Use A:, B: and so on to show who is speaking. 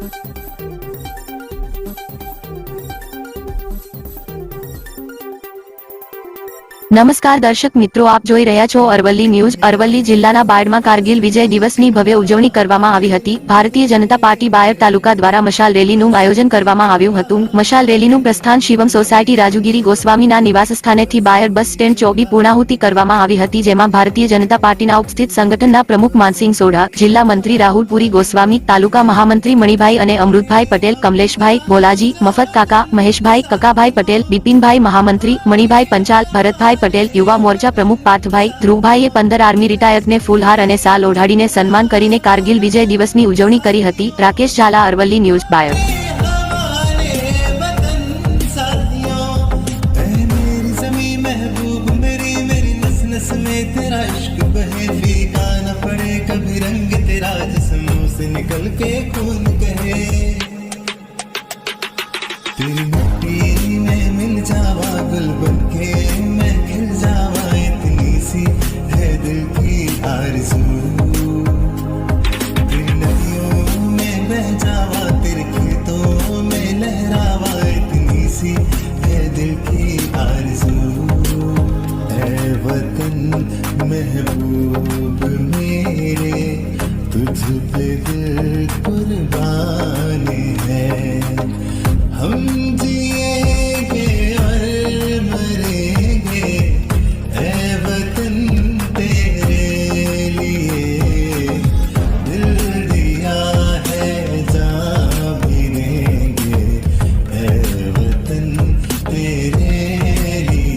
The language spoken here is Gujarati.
A: Música નમસ્કાર દર્શક મિત્રો, આપ જોઈ રહ્યા છો અરવલ્લી ન્યૂઝ. અરવલ્લી જિલ્લાના બાયડમાં કારગિલ વિજય દિવસની ભવ્ય ઉજવણી કરવામાં આવી હતી. ભારતીય જનતા પાર્ટી બાયડ તાલુકા દ્વારા મશાલ રેલીનું આયોજન કરવામાં આવ્યું હતું. મશાલ રેલીનું પ્રસ્થાન શિવમ સોસાયટી રાજુગીરી ગોસ્વામીના નિવાસસ્થાનેથી બાયડ બસ સ્ટેન્ડ ચોકી પૂર્ણાહુતિ કરવામાં આવી હતી, જેમાં ભારતીય જનતા પાર્ટીના ઉપસ્થિત સંગઠનના પ્રમુખ માનસિંહ સોઢા, જિલ્લા મંત્રી રાહુલ પુરી ગોસ્વામી, તાલુકા મહામંત્રી મણિભાઈ અને અમૃતભાઈ પટેલ, કમલેશભાઈ ભોલાજી મફત કાકા, મહેશભાઈ, કકાભાઈ પટેલ, બિપિનભાઈ મહામંત્રી, મણિભાઈ પંચાલ, ભરતભાઈ પટેલ યુવા મોરચા પ્રમુખ પાર્થભાઈ ધ્રુવભાઈએ પંદર આર્મી રિટાયર્ડને ફૂલહાર અને સાલ ઓઢાડીને સન્માન કરીને કારગિલ વિજય દિવસની ઉજવણી કરી હતી રાકેશ ઝાલા અરવલ્લી ન્યૂઝ બાયડ
B: हमारे वतन साथियों ऐ मेरी जमी महबूब मेरी मेरी नस नस में तेरा इश्क बहे फीका न पड़े कभी रंग तेरा जिस्मों से निकल के खून बहे तेरी मिट्टी में मिल जावा गुल